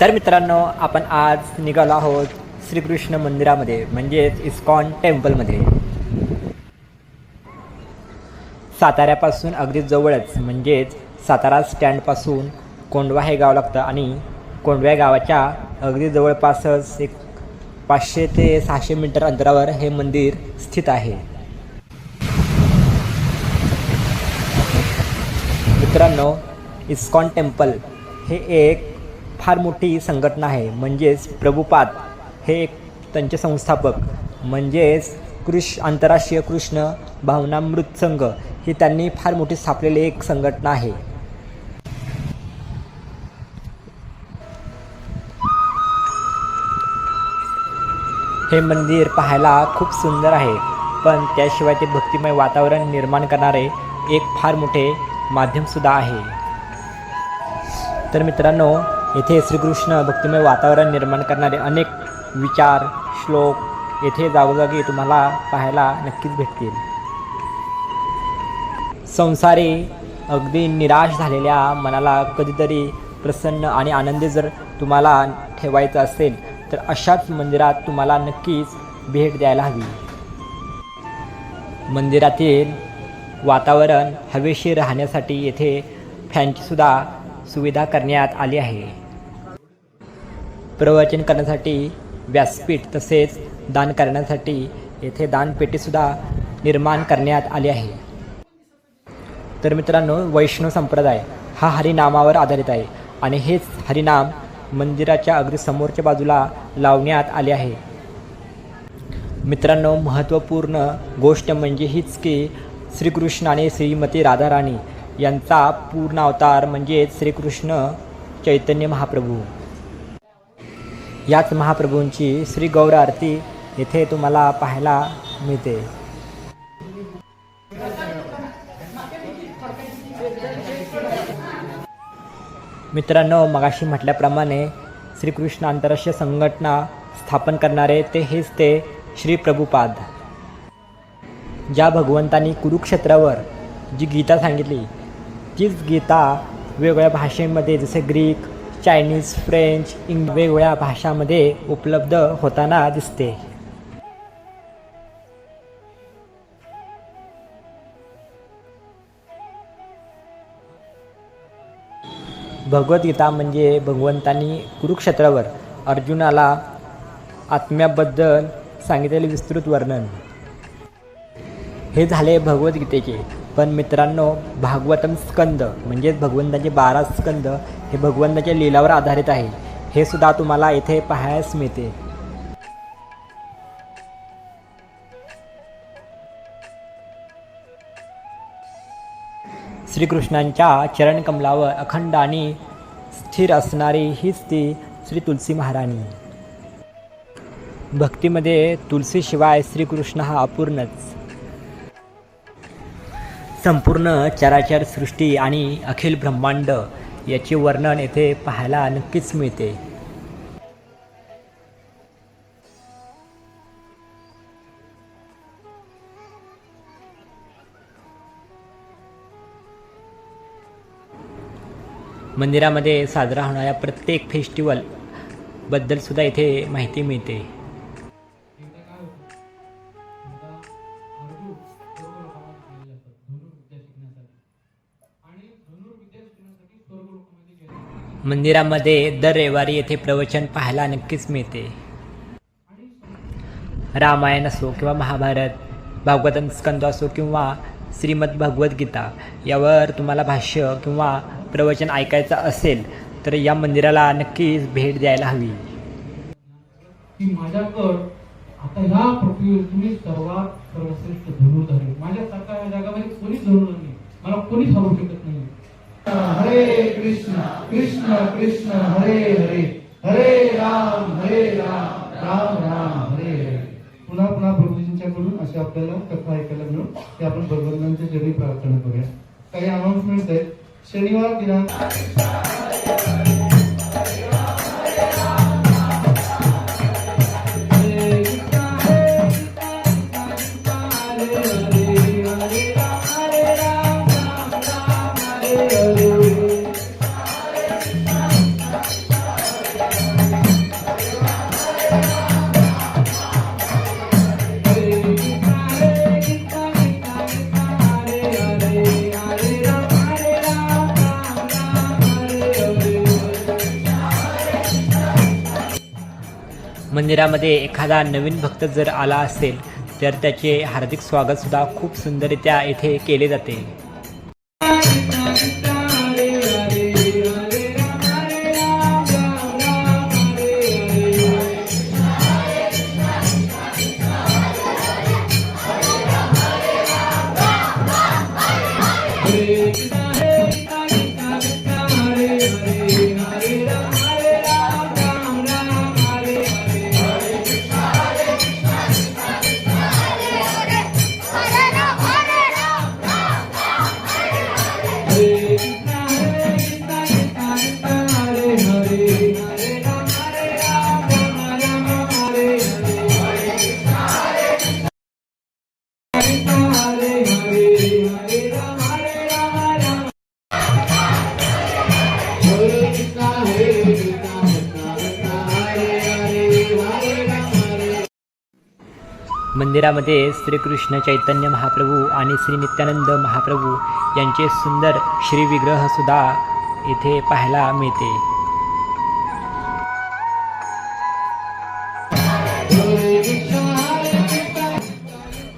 तर मित्रांनो आपण आज निघालो आहोत श्रीकृष्ण मंदिरामध्ये म्हणजेच इस्कॉन टेम्पलमध्ये. साताऱ्यापासून अगदी जवळच म्हणजेच सातारा स्टँडपासून कोंडवा हे गाव लागतं आणि कोंडव्या गावाच्या अगदी जवळपासच एक पाचशे ते सहाशे मीटर अंतरावर हे मंदिर स्थित आहे. मित्रांनो इस्कॉन टेम्पल हे एक फार मोठी संघटना आहे. म्हणजेच प्रभुपाद हे एक त्यांचे संस्थापक. म्हणजेच कृष आंतरराष्ट्रीय कृष्ण भावनामृत संघ ही त्यांनी फार मोठी स्थापलेली एक संघटना आहे. हे मंदिर पाहायला खूप सुंदर आहे. पण त्याशिवाय ते भक्तिमय वातावरण निर्माण करणारे एक फार मोठे माध्यमसुद्धा आहे. तर मित्रांनो येथे श्रीकृष्ण भक्तिमय वातावरण निर्माण करणारे अनेक विचार श्लोक येथे जागोजागी तुम्हाला पाहायला नक्कीच भेटतील. संसारी अगदी निराश झालेल्या मनाला कधीतरी प्रसन्न आणि आनंदी जर तुम्हाला ठेवायचं असेल तर अशाच मंदिरात तुम्हाला नक्कीच भेट द्यायला हवी. मंदिरातील वातावरण हवेशीर राहण्यासाठी येथे फॅनचीसुद्धा सुविधा करण्यात आली आहे. प्रवचन करण्यासाठी व्यासपीठ तसेच दान करण्यासाठी येथे दानपेटीसुद्धा निर्माण करण्यात आली आहे. तर मित्रांनो वैष्णव संप्रदाय हा हरिनामावर आधारित आहे आणि हेच हरिनाम मंदिराच्या अगदी समोरच्या बाजूला लावण्यात आले आहे. मित्रांनो महत्त्वपूर्ण गोष्ट म्हणजे हीच की श्रीकृष्ण आणि श्रीमती राधाराणी यांचा पूर्ण अवतार म्हणजे श्रीकृष्ण चैतन्य महाप्रभू. याच महाप्रभूंची श्री गौर आरती येथे तुम्हाला पाहायला मिळते. मित्रांनो मगाशी म्हटल्याप्रमाणे श्रीकृष्ण आंतरराष्ट्रीय संघटना स्थापन करणारे ते हेच ते श्री प्रभुपाद. ज्या भगवंतांनी कुरुक्षेत्रावर जी गीता सांगितली तीच गीता वेगवेगळ्या भाषेमध्ये जसे ग्रीक चायनीज फ्रेंच इंग वेगवेगळ्या भाषामध्ये उपलब्ध होताना दिसते. भगवद्गीता म्हणजे भगवंतांनी कुरुक्षेत्रावर अर्जुनाला आत्म्याबद्दल सांगितलेले विस्तृत वर्णन. हे झाले भगवद्गीतेचे. पण मित्रांनो भागवतम स्कंद म्हणजेच भगवंताचे बारा स्कंद हे भगवंताच्या लीलावर आधारित आहे. हे सुद्धा तुम्हाला येथे पाहायस मिळते. श्रीकृष्णांच्या चरणकमलावर अखंड आणि स्थिर असणारी हीच ती श्री तुलसी महाराणी. भक्तीमध्ये तुलसीशिवाय श्रीकृष्ण हा अपूर्णच. संपूर्ण चराचर सृष्टी आणि अखिल ब्रह्मांड याचे वर्णन येथे पाहायला नक्कीच मिळते. मंदिरामध्ये साजरा होणाऱ्या प्रत्येक फेस्टिवलबद्दल सुद्धा इथे माहिती मिळते. मंदिरामध्ये दर रविवारी येथे प्रवचन पाहायला नक्कीच मिळते. रामायण असो किंवा महाभारत भागवत स्कंद असो किंवा श्रीमद भगवद्गीता यावर तुम्हाला भाष्य किंवा प्रवचन ऐकायचं असेल तर या मंदिराला नक्कीच भेट द्यायला हवी. की माझ्याकड आता ह्या पृथ्वीवर तुम्ही सर्वात सर्वश्रेष्ठ धनुर्धर आहे. माझ्यासारखा या जगात जळून नाही. मला कोणीच हरवू शकत नाही. हरे कृष्ण कृष्ण कृष्ण हरे हरे. हरे राम हरे राम राम राम हरे हरे. पुन्हा पुन्हा प्रभूजींच्याकडून असे आपल्याला कथा ऐकायला मिळून की आपण भगवंतांच्या चरणी प्रार्थना करूया. काही अनाउन्समेंट आहेत? 请你们给他。मंदिरामध्ये एखादा नवीन भक्त जर आला असेल तर त्याचे हार्दिक स्वागतसुद्धा खूप सुंदररित्या येथे केले जाते. मंदिरामध्ये श्रीकृष्ण चैतन्य महाप्रभू आणि श्री नित्यानंद महाप्रभू यांचे सुंदर श्रीविग्रहसुद्धा इथे पाहायला मिळते.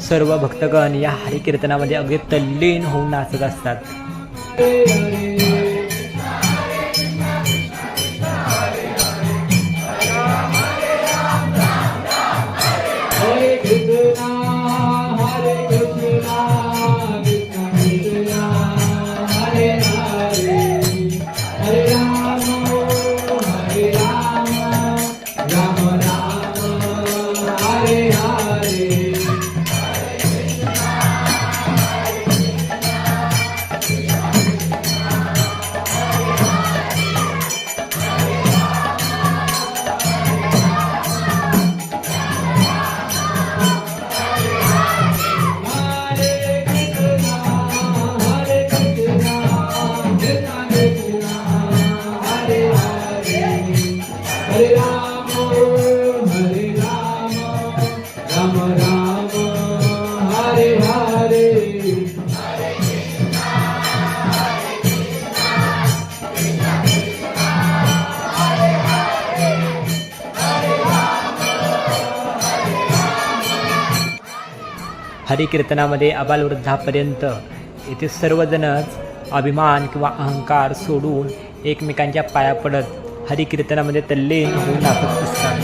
सर्व भक्तगण या हरिकीर्तनामध्ये अगदी तल्लीन होऊन नाचत असतात. हरिकीर्तनामध्ये अबालवृद्धापर्यंत येथे सर्वजणच अभिमान किंवा अहंकार सोडून एकमेकांच्या पाया पडत हरिकीर्तनामध्ये तल्लीन होऊन नाचत असतात.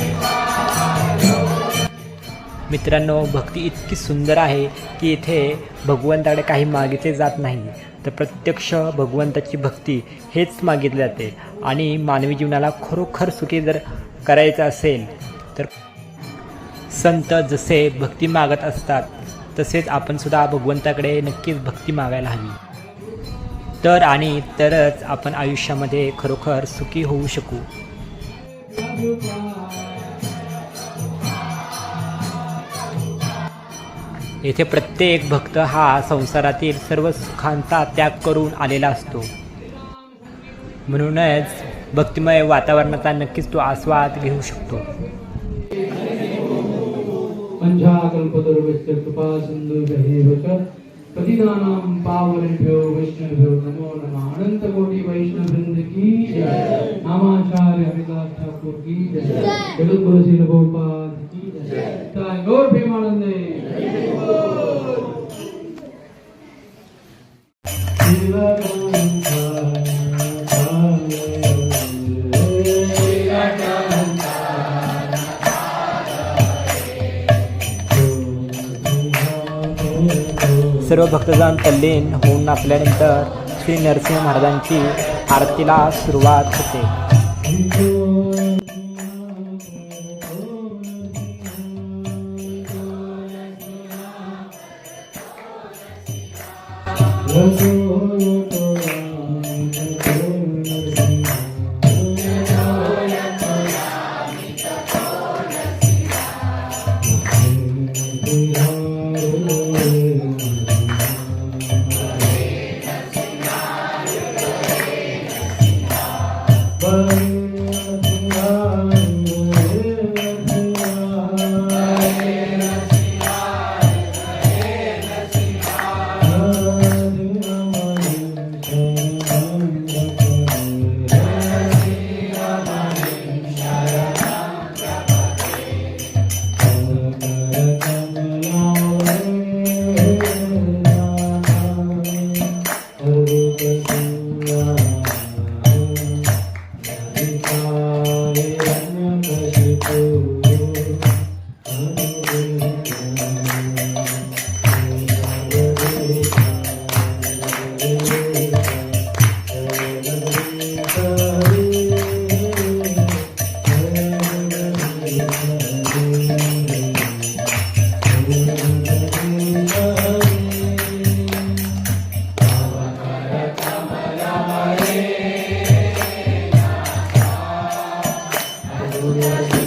मित्रांनो भक्ती इतकी सुंदर आहे की इथे भगवंताकडे काही मागितले जात नाही. तर प्रत्यक्ष भगवंताची भक्ती हेच मागितले जाते. आणि मानवी जीवनाला खरोखर सुखी जर करायचं असेल तर संत जसे भक्ती मागत असतात तसेच आपण सुद्धा भगवंताकडे नक्कीच भक्ती मागायला हवी. तर आणि तरच आपण आयुष्यामध्ये खरोखर सुखी होऊ शकू. येथे प्रत्येक भक्त हा संसारातील सर्व सुखांचा त्याग करून आलेला असतो. म्हणूनच भक्तिमय वातावरणाचा नक्कीच तो आस्वाद घेऊ शकतो. पञ्चाकल्पतरुभ्यश्च कृपा सिन्धुभ्यैव च पतितानां पावनेभ्यो वैष्णवेभ्यो नमो नमः अनंत कोटि वैष्णव वृंद की जय नामाचार्य हरिदास ठाकुर की जय जगत गुरु श्री गोपाल की जय ताई गौर प्रेमानंदे सर्व भक्तजन तल्लीन होऊन नाचल्यानंतर श्री नरसिंह महाराजांची आरतीला सुरुवात होते. mãe. महाप्रसादे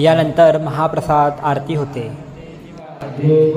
यानंतर महाप्रसाद आरती होते. श्री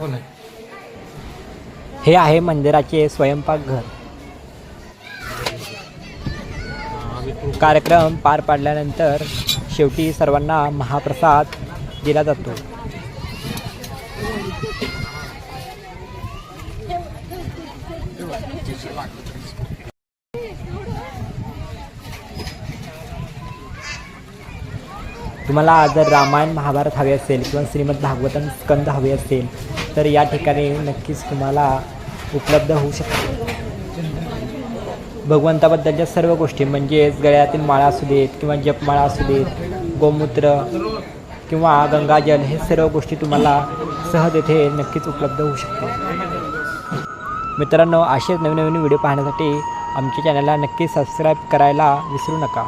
हो हे आहे मंदिराचे स्वयंपाकघर कार्यक्रम पार पाडल्यानंतर शेवटी सर्वांना महाप्रसाद दिला जातो. तुम्हाला जर रामायण महाभारत हवे असेल किंवा श्रीमद भागवतम स्कंद हवे असेल तर या ठिकाणी नक्कीच तुम्हाला उपलब्ध होऊ शकते. भगवंताबद्दलच्या सर्व गोष्टी म्हणजेच गळ्यातील माळा असू देत किंवा जपमाळा असू देत गोमूत्र किंवा गंगाजल हे सर्व गोष्टी तुम्हाला सहज येथे नक्कीच उपलब्ध होऊ शकते. मित्रांनो असेच नवीन नवीन व्हिडिओ पाहण्यासाठी आमच्या चॅनलला नक्की सबस्क्राईब करायला विसरू नका.